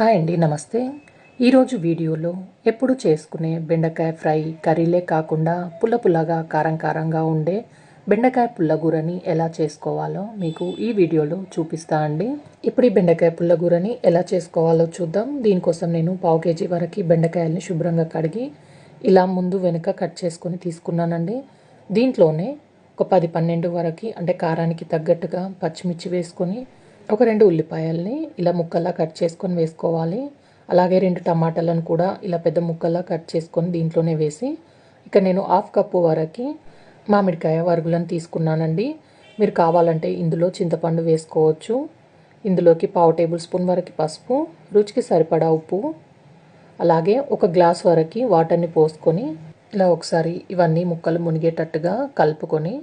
Hi అండి నమస్తే. ఈరోజు వీడియోలో ఎప్పుడు చేసుకునే బెండకాయ ఫ్రై కర్రీలే కాకుండా పుల్ల పుల్లగా కారం కారంగా ఉండే బెండకాయ పుల్లగూరని ఎలా చేసుకోవాలో మీకు ఈ వీడియోలో చూపిస్తా అండి. ఇప్పుడు ఈ బెండకాయ పుల్లగూరని ఎలా చేసుకోవాలో చూద్దాం. దీనికోసం నేను పావు కేజీ వరకు బెండకాయల్ని శుభ్రంగా కడిగి ఇలా ముందు వెనుక కట్ చేసుకొని తీసుకున్నానండి. దీంట్లోనే ఒక పది పన్నెండు వరకు అంటే కారానికి తగ్గట్టుగా పచ్చిమిర్చి వేసుకొని ఒక రెండు ఉల్లిపాయల్ని ఇలా ముక్కల్లా కట్ చేసుకొని వేసుకోవాలి. అలాగే రెండు టమాటాలను కూడా ఇలా పెద్ద ముక్కల్లా కట్ చేసుకొని దీంట్లోనే వేసి ఇక నేను హాఫ్ కప్పు వరకు మామిడికాయ వరుగులను తీసుకున్నానండి. మీరు కావాలంటే ఇందులో చింతపండు వేసుకోవచ్చు. ఇందులోకి పావు టేబుల్ స్పూన్ వరకు పసుపు రుచికి సరిపడా ఉప్పు అలాగే ఒక గ్లాస్ వరకు వాటర్ని పోసుకొని ఇలా ఒకసారి ఇవన్నీ ముక్కలు మునిగేటట్టుగా కలుపుకొని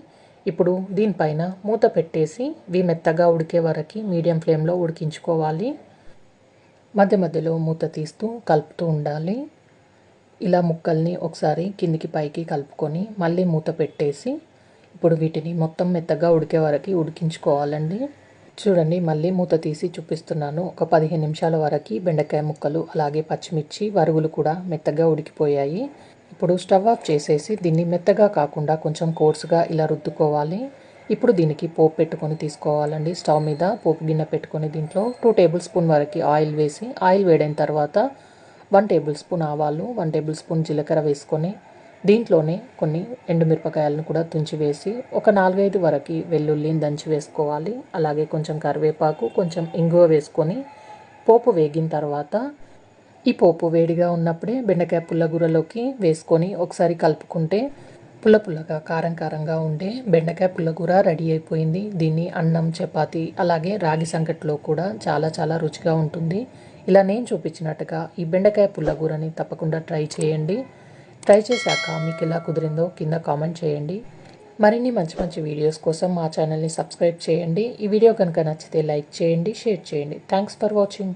ఇప్పుడు దీనిపైన మూత పెట్టేసి ఇవి మెత్తగా ఉడికే వరకు మీడియం ఫ్లేమ్లో ఉడికించుకోవాలి. మధ్య మధ్యలో మూత తీస్తూ కలుపుతూ ఉండాలి. ఇలా ముక్కల్ని ఒకసారి కిందికి పైకి కలుపుకొని మళ్ళీ మూత పెట్టేసి ఇప్పుడు వీటిని మొత్తం మెత్తగా ఉడికే వరకు ఉడికించుకోవాలండి. చూడండి మళ్ళీ మూత తీసి చూపిస్తున్నాను. ఒక పదిహేను నిమిషాల వరకు బెండకాయ ముక్కలు అలాగే పచ్చిమిర్చి వరుగులు కూడా మెత్తగా ఉడికిపోయాయి. ఇప్పుడు స్టవ్ ఆఫ్ చేసేసి దీన్ని మెత్తగా కాకుండా కొంచెం కోర్సుగా ఇలా రుద్దుకోవాలి. ఇప్పుడు దీనికి పోపు పెట్టుకొని తీసుకోవాలండి. స్టవ్ మీద పోపు గిన్నె పెట్టుకొని దీంట్లో టూ టేబుల్ స్పూన్ వరకు ఆయిల్ వేసి ఆయిల్ వేడైన తర్వాత వన్ టేబుల్ స్పూన్ ఆవాలు వన్ టేబుల్ స్పూన్ జీలకర్ర వేసుకొని దీంట్లోనే కొన్ని ఎండుమిరపకాయలను కూడా తుంచి వేసి ఒక నాలుగైదు వరకు వెల్లుల్లిని దంచి వేసుకోవాలి. అలాగే కొంచెం కరివేపాకు కొంచెం ఇంగువ వేసుకొని పోపు వేగిన తర్వాత ఈ పోపు వేడిగా ఉన్నప్పుడే బెండకాయ పుల్లగూరలోకి వేసుకొని ఒకసారి కలుపుకుంటే పుల్ల పుల్లగా కారం కారంగా ఉండే బెండకాయ పుల్లగూర రెడీ అయిపోయింది. దీన్ని అన్నం చపాతి అలాగే రాగి సంకట్లో కూడా చాలా చాలా రుచిగా ఉంటుంది. ఇలా నేను చూపించినట్టుగా ఈ బెండకాయ పుల్లగూరని తప్పకుండా ట్రై చేయండి. ట్రై చేశాక మీకు ఎలా కుదిరిందో కింద కామెంట్ చేయండి. మరిన్ని మంచి మంచి వీడియోస్ కోసం మా ఛానల్ని సబ్స్క్రైబ్ చేయండి. ఈ వీడియో కనుక నచ్చితే లైక్ చేయండి షేర్ చేయండి. Thanks for watching.